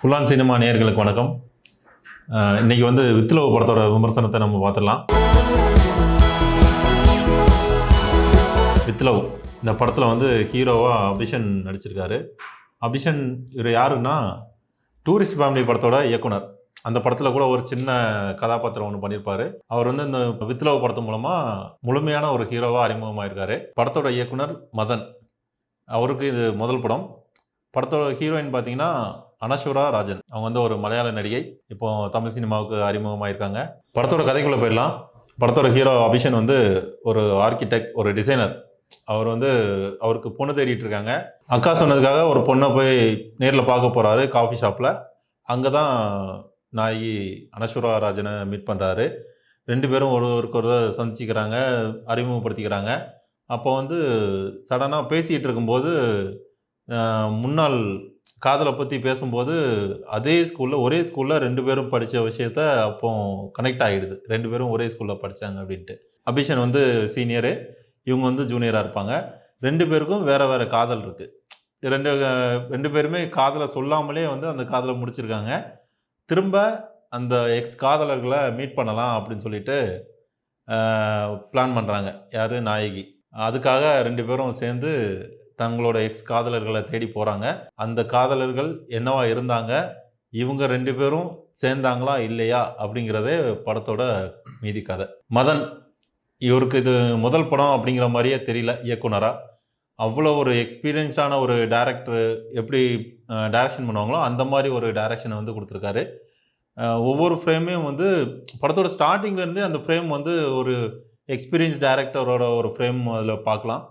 ஃபுல்லான் cinema நேயர்களுக்கு வணக்கம். இன்னைக்கு வந்து வித்லவ படத்தோட விமர்சனத்தை நம்ம பார்த்துடலாம். வித்லவ் இந்த படத்தில் வந்து ஹீரோவாக அபிஷன் நடிச்சிருக்காரு. அபிஷன் இவர் யாருன்னா டூரிஸ்ட் ஃபேமிலி படத்தோட இயக்குனர். அந்த படத்தில் கூட ஒரு சின்ன கதாபாத்திரம் ஒன்று பண்ணியிருப்பார் அவர் வந்து இந்த வித்லவ் படத்து மூலமாக முழுமையான ஒரு ஹீரோவாக அறிமுகமாயிருக்காரு. படத்தோட இயக்குனர் மதன். அவருக்கு இது முதல் படம். படத்தோட ஹீரோயின் பார்த்தீங்கன்னா அனஸ்வரா ராஜன். அவங்க வந்து ஒரு மலையாள நடிகை. இப்போ தமிழ் சினிமாவுக்கு அறிமுகமாயிருக்காங்க. படத்தோட கதைக்குள்ளே போயிடலாம். படத்தோட ஹீரோ அபிஷன் வந்து ஒரு ஆர்கிடெக்ட் ஒரு டிசைனர் அவர் வந்து அவருக்கு பொண்ணு தேடிட்டு இருக்காங்க. அக்கா சொன்னதுக்காக ஒரு பொண்ணை போய் நேரில் பார்க்க போகிறாரு காஃபி ஷாப்பில் அங்கே தான் நாயகி அனஸ்வரா ராஜனை மீட் பண்ணுறாரு ரெண்டு பேரும் ஒருவருக்கு ஒரு சந்திச்சுக்கிறாங்க அறிமுகப்படுத்திக்கிறாங்க. அப்போ வந்து சடனாக பேசிகிட்டு இருக்கும்போது முன்னாள் காதலை பற்றி பேசும்போது அதே ஸ்கூலில் ஒரே ஸ்கூலில் ரெண்டு பேரும் படித்த விஷயத்த அப்போ கனெக்ட் ஆகிடுது ரெண்டு பேரும் ஒரே ஸ்கூலில் படித்தாங்க அப்படின்ட்டு. அபிஷன் வந்து சீனியரு இவங்க வந்து ஜூனியராக இருப்பாங்க. ரெண்டு பேருக்கும் வேறு வேறு காதல் இருக்குது ரெண்டு ரெண்டு பேருமே காதலை சொல்லாமலே வந்து அந்த காதலை முடிச்சிருக்காங்க. திரும்ப அந்த எக்ஸ் காதலர்களை மீட் பண்ணலாம் அப்படின்னு சொல்லிட்டு பிளான் பண்ணுறாங்க யார்? நாயகி. அதுக்காக ரெண்டு பேரும் சேர்ந்து தங்களோட எக்ஸ் காதலர்களை தேடி போகிறாங்க அந்த காதலர்கள் என்னவா இருந்தாங்க? இவங்க ரெண்டு பேரும் சேர்ந்தாங்களா? இல்லையா? அப்படிங்கிறதே படத்தோட மீதி கதை. மதன் இவருக்கு இது முதல் படம் அப்படிங்கிற மாதிரியே தெரியல இயக்குனராக அவ்வளோ ஒரு எக்ஸ்பீரியன்ஸ்டான ஒரு டேரக்டர் எப்படி டைரக்ஷன் பண்ணுவாங்களோ அந்த மாதிரி ஒரு டைரக்ஷனை வந்து கொடுத்துருக்காரு. ஒவ்வொரு ஃப்ரேமையும் வந்து படத்தோட ஸ்டார்டிங்லேருந்தே அந்த ஃப்ரேம் வந்து ஒரு எக்ஸ்பீரியன்ஸ் டேரக்டரோட ஒரு ஃப்ரேம் அதில் பார்க்கலாம்.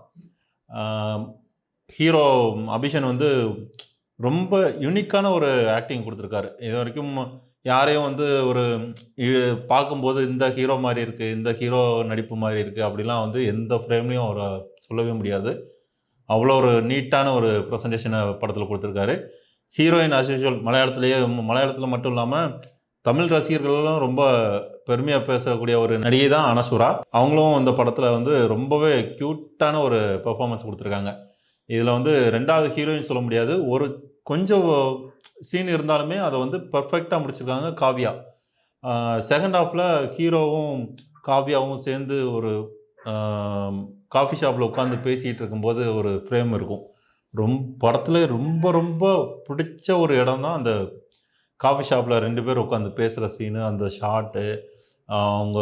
ஹீரோ அபிஷன் வந்து ரொம்ப யூனிக்கான ஒரு ஆக்டிங் கொடுத்துருக்காரு. இது வரைக்கும் யாரையும் வந்து ஒரு பார்க்கும்போது இந்த ஹீரோ மாதிரி இருக்குது இந்த ஹீரோ நடிப்பு மாதிரி இருக்குது அப்படிலாம் வந்து எந்த ஃப்ரேம்லேயும் அவரை சொல்லவே முடியாது. அவ்வளோ ஒரு நீட்டான ஒரு ப்ரெசன்டேஷனை படத்தில் கொடுத்துருக்காரு. ஹீரோயின் as மலையாளத்துலேயே மலையாளத்தில் மட்டும் இல்லாமல் தமிழ் ரசிகர்களும் ரொம்ப பெருமையாக பேசக்கூடிய ஒரு நடிகை தான் அனசுரா. அவங்களும் இந்த படத்தில் வந்து ரொம்பவே க்யூட்டான ஒரு பெர்ஃபார்மன்ஸ் கொடுத்துருக்காங்க. இதில் வந்து ரெண்டாவது ஹீரோயின் சொல்ல முடியாது. ஒரு கொஞ்சம் சீன் இருந்தாலுமே அதை வந்து பர்ஃபெக்டாக முடிச்சிருக்காங்க காவ்யா. செகண்ட் ஹாஃபில் ஹீரோவும் காவ்யாவும் சேர்ந்து ஒரு காஃபி ஷாப்பில் உட்காந்து பேசிகிட்டு இருக்கும்போது ஒரு ஃப்ரேம் இருக்கும். ரொம்ப படத்தில் ரொம்ப ரொம்ப பிடிச்ச ஒரு இடம் தான் அந்த காஃபி ஷாப்பில் ரெண்டு பேர் உட்காந்து பேசுகிற சீனு அந்த ஷாட்டு அவங்க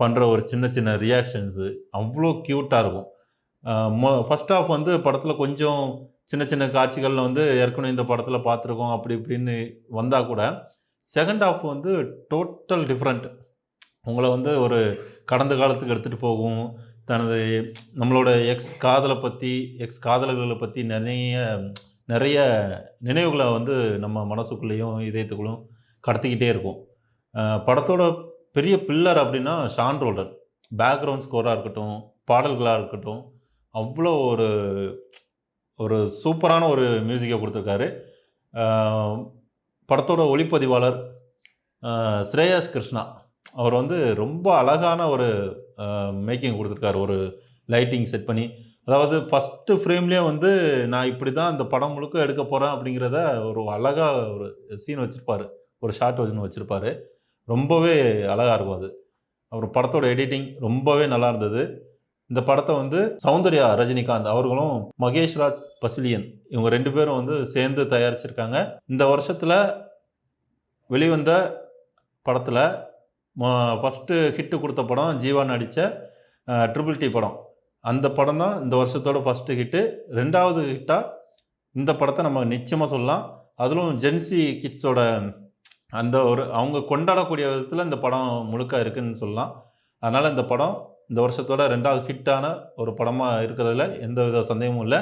பண்ணுற ஒரு சின்ன சின்ன ரியாக்ஷன்ஸு அவ்வளோ க்யூட்டாக இருக்கும். ஃபர்ஸ்ட் ஆஃப் வந்து படத்தில் கொஞ்சம் சின்ன சின்ன காட்சிகளில் வந்து ஏற்கனவே இந்த படத்தில் பார்த்துருக்கோம் அப்படி இப்படின்னு வந்தால் கூட செகண்ட் ஆஃப் வந்து டோட்டல் டிஃப்ரெண்ட் உங்களை வந்து ஒரு கடந்த காலத்துக்கு எடுத்துகிட்டு போகும். தனது நம்மளோட எக்ஸ் காதலை பற்றி எக்ஸ் காதலர்களை பற்றி நிறைய நிறைய நினைவுகளை வந்து நம்ம மனசுக்குள்ளேயும் இதயத்துக்குள்ளும் கடத்திக்கிட்டே இருக்கும். படத்தோட பெரிய பில்லர் அப்படின்னா ஷான் ரோல்டன். பேக்ரவுண்ட் ஸ்கோராக இருக்கட்டும் பாடல்களாக இருக்கட்டும் அவ்வளோ ஒரு ஒரு சூப்பரான ஒரு மியூசிக்கை கொடுத்துருக்காரு. படத்தோட ஒளிப்பதிவாளர் ஸ்ரேயாஸ் கிருஷ்ணா. அவர் வந்து ரொம்ப அழகான ஒரு மேக்கிங் கொடுத்துருக்காரு. ஒரு லைட்டிங் செட் பண்ணி. அதாவது ஃபஸ்ட்டு ஃப்ரேம்லேயே வந்து நான் இப்படி தான் இந்த படம் முழுக்க எடுக்க போகிறேன் அப்படிங்கிறத ஒரு அழகாக ஒரு சீன் வச்சுருப்பாரு. ஒரு ஷார்ட் வச்சுன்னு வச்சுருப்பாரு. ரொம்பவே அழகாக இருக்கும் அது. அப்புறம் படத்தோட எடிட்டிங் ரொம்பவே நல்லா இருந்தது. இந்த படத்தை வந்து சௌந்தர்யா ரஜினிகாந்த் அவர்களும் மகேஷ் ராஜ் பசிலியன் இவங்க ரெண்டு பேரும் வந்து சேர்ந்து தயாரிச்சிருக்காங்க. இந்த வருஷத்தில் வெளிவந்த படத்தில் ஃபஸ்ட்டு ஹிட்டு கொடுத்த படம் ஜீவா நடித்த ட்ரிபிள் டி படம். அந்த படம் தான் இந்த வருஷத்தோட ஃபஸ்ட்டு ஹிட்டு ரெண்டாவது ஹிட்டாக இந்த படத்தை நம்ம நிச்சயமாக சொல்லலாம். அதிலும் ஜென்சி கிட்ஸோட அந்த ஒரு அவங்க கொண்டாடக்கூடிய விதத்தில் இந்த படம் முழுக்க இருக்குன்னு சொல்லலாம். அதனால் இந்த படம் இந்த வருஷத்தோட ரெண்டாவது ஹிட்டான ஒரு படமாக இருக்கிறதுல எந்த வித சந்தேகமும் இல்லை.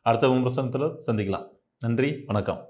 அடுத்த விமர்சனத்தில் சந்திக்கலாம். நன்றி வணக்கம்.